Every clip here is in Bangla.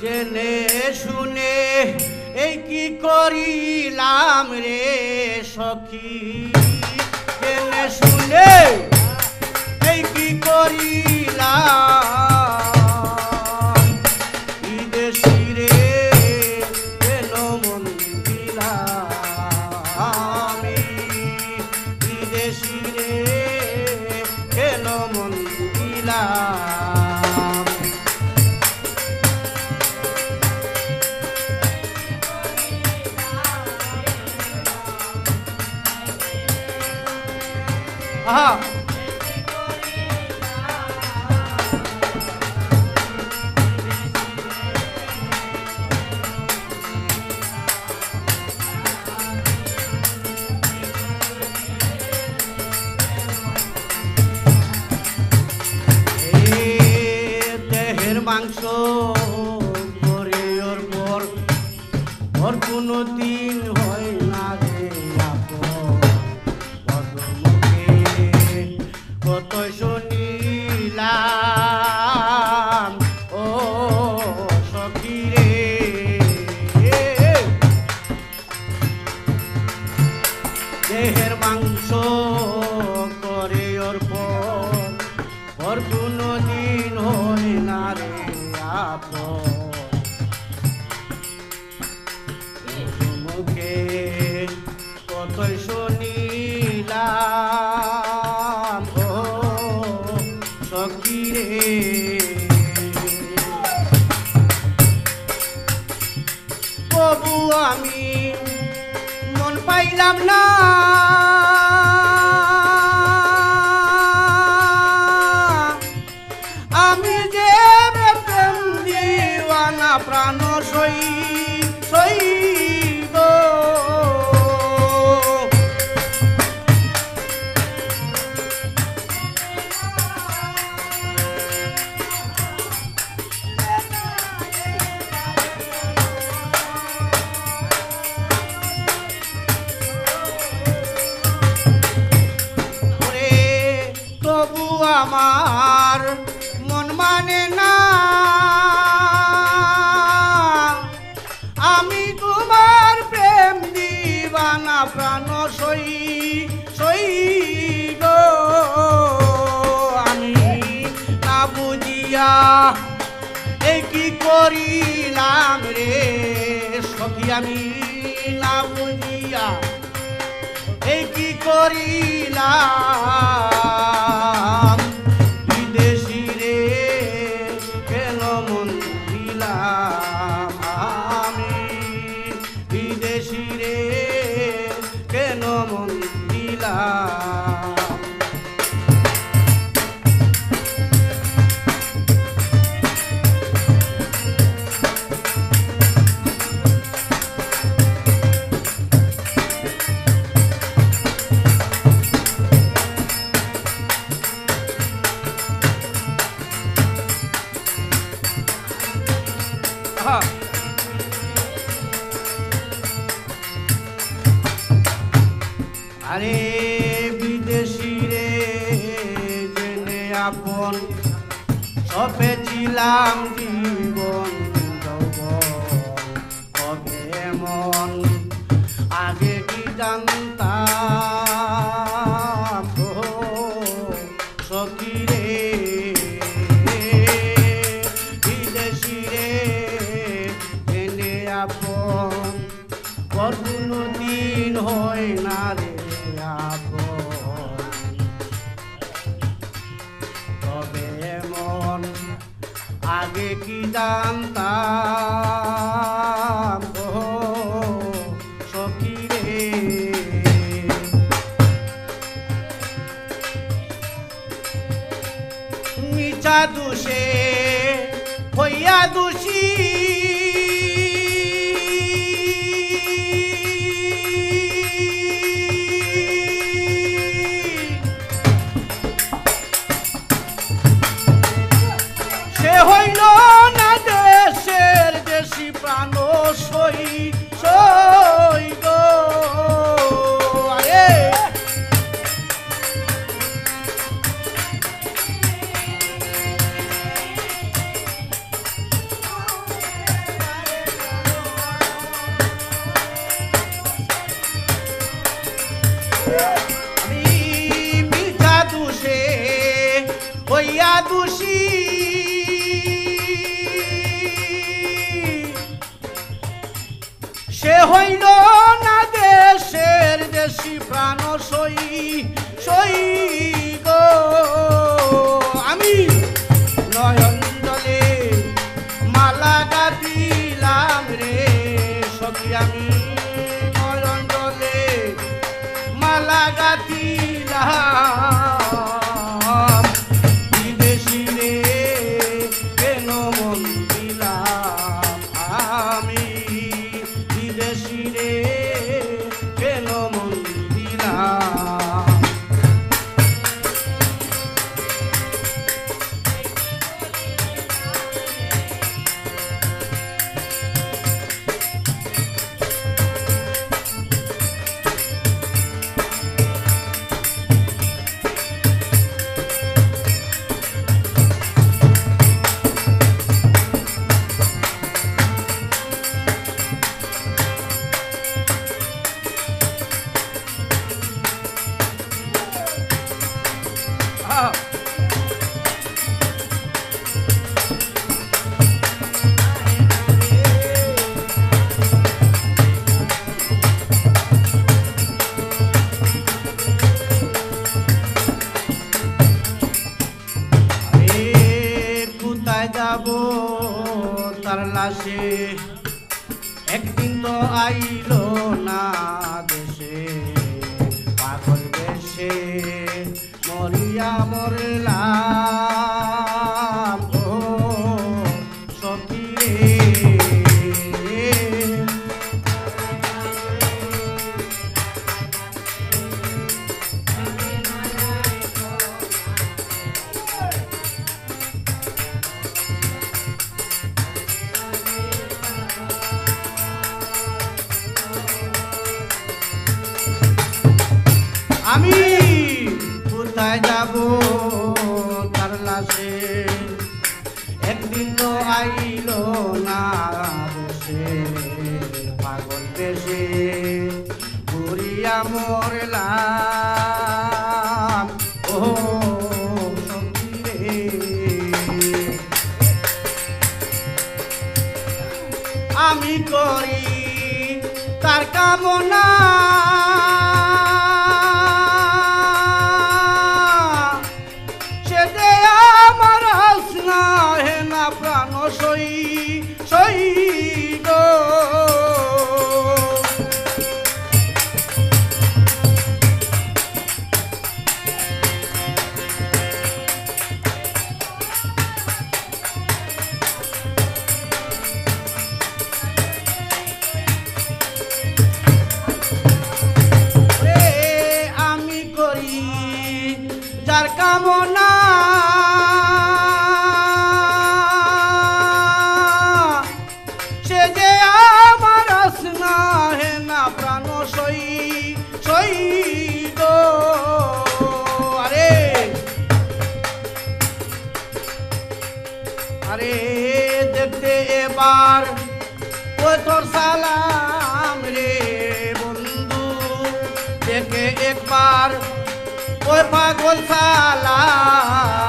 জেনে শুনে এই কি করিলাম রে সখী? জেনে শুনে এই কি করিলাম? আহা। মাংস করে ওর পর কোনো দিন পাইলাম না আমার মন মানে না। আমি তোমার প্রেম দিবানা প্রাণ সই সই আমি না বুঝিয়া এই কি করিলাম রে সখী, আমি না বুঝিয়া এই কি করিলাম? আপন সবে ছিলাম জীবন কবে মন আগে কি জানতাম? খুশি। সে হইল না দেশের দেশি প্রাণ সই সই গো। আমি নয়ন জলে মালা গাদিলাম রে সখী আমি রে তার লাশে একদিন তো আইল না দেশে। পাগল দেশে মরিয়া মরলাম আমি কোথায় যাব? তার লাশে? একদিন আইল না দেশে পাগল দেশে। ঘুরিয়া মরলাম। ও আমি করি তার কামনা। ওই পাগল সালাম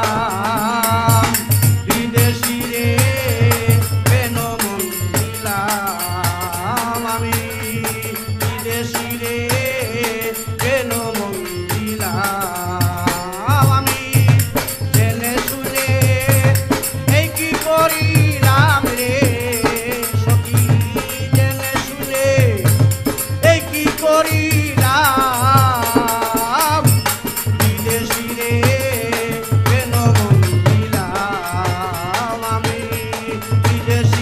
Hallelujah.